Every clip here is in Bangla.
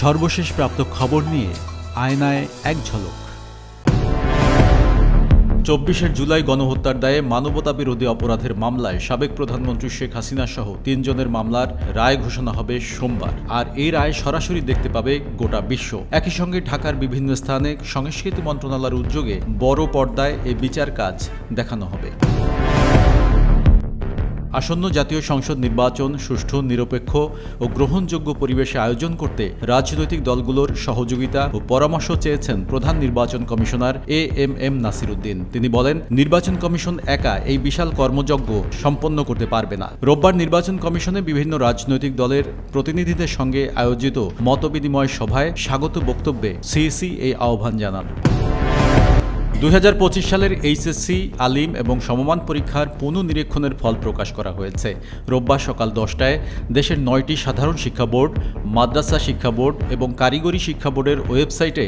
সর্বশেষ প্রাপ্ত খবর নিয়ে আয়নায় এক ঝলক। চব্বিশে জুলাই গণহত্যার দায়ে মানবতা বিরোধী অপরাধের মামলায় সাবেক প্রধানমন্ত্রী শেখ হাসিনা সহ তিনজনের মামলার রায় ঘোষণা হবে সোমবার। আর এই রায় সরাসরি দেখতে পাবে গোটা বিশ্ব। একই সঙ্গে ঢাকার বিভিন্ন স্থানে সংস্কৃতি মন্ত্রণালয়ের উদ্যোগে বড় পর্দায় এই বিচার কাজ দেখানো হবে। আসন্ন জাতীয় সংসদ নির্বাচন সুষ্ঠু, নিরপেক্ষ ও গ্রহণযোগ্য পরিবেশে আয়োজন করতে রাজনৈতিক দলগুলোর সহযোগিতা ও পরামর্শ চেয়েছেন প্রধান নির্বাচন commissioner A M M Nasiruddin. তিনি বলেন, নির্বাচন কমিশন একা এই বিশাল কর্মযজ্ঞ সম্পন্ন করতে পারবে না। রোববার নির্বাচন কমিশনে বিভিন্ন রাজনৈতিক দলের প্রতিনিধিদের সঙ্গে আয়োজিত মতবিনিময় সভায় স্বাগত বক্তব্যে সিইসি এই আহ্বান জানান। দুই হাজার পঁচিশ সালের এইচএসসি, আলিম এবং সমমান পরীক্ষার পুনঃনিরীক্ষণের ফল প্রকাশ করা হয়েছে। রোববার সকাল দশটায় দেশের নয়টি সাধারণ শিক্ষা বোর্ড, মাদ্রাসা শিক্ষা বোর্ড এবং কারিগরি শিক্ষা বোর্ডের ওয়েবসাইটে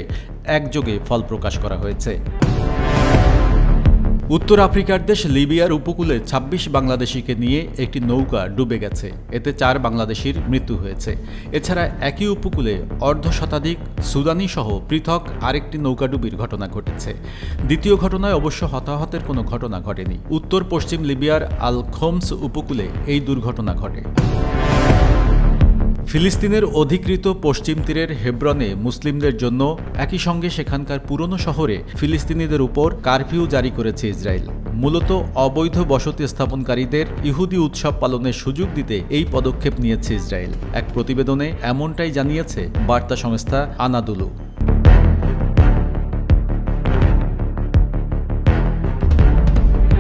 একযোগে ফল প্রকাশ করা হয়েছে। উত্তর আফ্রিকার দেশ লিবিয়ার উপকূলে ২৬ বাংলাদেশিকে নিয়ে একটি নৌকা ডুবে গেছে। এতে চার বাংলাদেশির মৃত্যু হয়েছে। এছাড়া একই উপকূলে অর্ধ শতাধিক সুদানি সহ পৃথক আরেকটি নৌকাডুবির ঘটনা ঘটেছে। দ্বিতীয় ঘটনায় অবশ্য হতাহতের কোনো ঘটনা ঘটেনি। উত্তর পশ্চিম লিবিয়ার আল খোমস উপকূলে এই দুর্ঘটনা ঘটে। ফিলিস্তিনের অধিকৃত পশ্চিম তীরের হেব্রনে মুসলিমদের জন্য একই সঙ্গে সেখানকার পুরনো শহরে ফিলিস্তিনিদের উপর কারফিউ জারি করেছে ইসরায়েল। মূলত অবৈধ বসতি স্থাপনকারীদের ইহুদি উৎসব পালনের সুযোগ দিতে এই পদক্ষেপ নিয়েছে ইসরায়েল। এক প্রতিবেদনে এমনটাই জানিয়েছে বার্তা সংস্থা আনাদুলু।